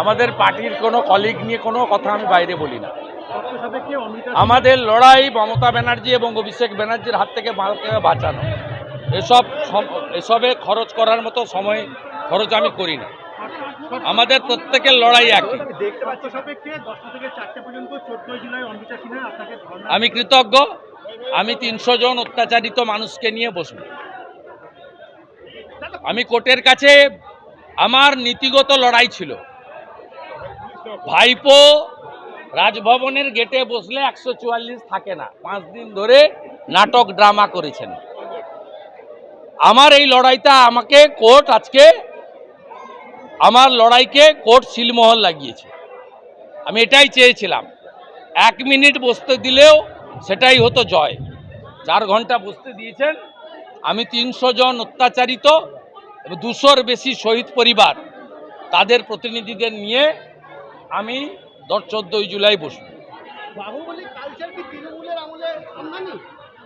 আমাদের পার্টির কোনো কলিগ নিয়ে কোনো কথা আমি বাইরে বলি না। আমাদের লড়াই মমতা ব্যানার্জি এবং অভিষেক ব্যানার্জির হাত থেকে মালকে বাঁচানো। এসব এসবে খরচ করার মতো সময় খরচ আমি করি না। আমাদের প্রত্যেকের লড়াই একই। আমি কৃতজ্ঞ। আমি তিনশো জন অত্যাচারিত মানুষকে নিয়ে বসব। আমি কোর্টের কাছে আমার নীতিগত লড়াই ছিল। ভাইপো রাজভবনের গেটে বসলে একশো চুয়াল্লিশ থাকে না। পাঁচ দিন ধরে নাটক, ড্রামা করেছেন। আমার এই লড়াইটা আমাকে কোর্ট আজকে, আমার লড়াইকে কোর্ট সিলমোহর লাগিয়েছে। আমি এটাই চেয়েছিলাম। এক মিনিট বসতে দিলেও সেটাই হতো জয়। চার ঘণ্টা বসতে দিয়েছেন। আমি তিনশো জন অত্যাচারিত দুশোর বেশি শহীদ পরিবার তাদের প্রতিনিধিদের নিয়ে আমি দশ চোদ্দোই জুলাই বসব। বাহুবলী কালচার কি তৃণমূলের আমলে আমদানি?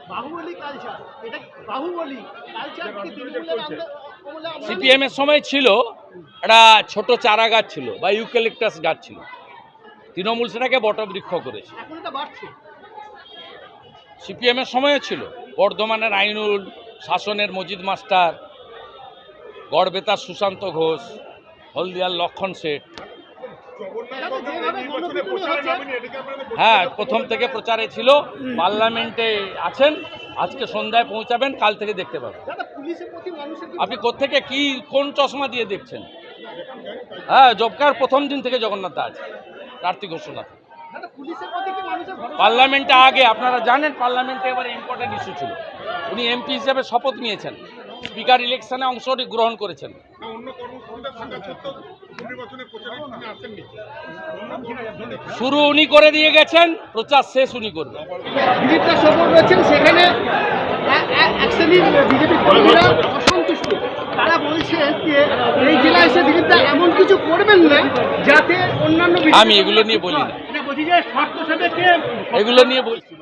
বাহুবলী কালচার এটা বাহুবলী কালচার কি তৃণমূলের আমলে- আমলে সিপিএমের সময় ছিল একটা ছোট চারা গাছ ছিল বা ইউক্যালিপটাস গাছ ছিল। তৃণমূল সেটাকে বটবৃক্ষ করেছে। বাড়ছে। সিপিএমের সময়ও ছিল। বর্ধমানের আইনুল শাসনের মজিদ মাস্টার গড়বেতার সুশান্ত ঘোষ হলদিয়ার লক্ষণ শেঠ হ্যাঁ প্রথম থেকে প্রচারে ছিল পার্লামেন্টে আছেন আজকে সন্ধ্যায় পৌঁছাবেন কাল থেকে দেখতে পাবেন। দাদা পুলিশের প্রতি মানুষের কি আপনি কোত্থেকে কি কোন চশমা দিয়ে দেখছেন? হ্যাঁ জবকার প্রথম দিন থেকে জগন্নাথ আছে কার্তিক ঘোষণা। পার্লামেন্টে আগে আপনারা জানেন পার্লামেন্টে এবারে ইম্পর্টেন্ট ইস্যু ছিল। উনি এমপি হিসেবে শপথ নিয়েছেন। স্পিকার ইলেকশনে অংশ গ্রহণ করেছেন। শুরু উনি করে দিয়ে গেছেন প্রচার শেষ উনি করবেন। সেখানে এ- এ- এক শ্রেণির বিজেপি কর্মীরা অসন্তুষ্ট। তারা বলছে যে এই জেলায় এসে দিলীপদা এমন কিছু করবেন না যাতে অন্যান্য আমি এগুলো নিয়ে বলি না। এটা বলছি যে শর্ত সাপেক্ষে এগুলো নিয়ে বলছি?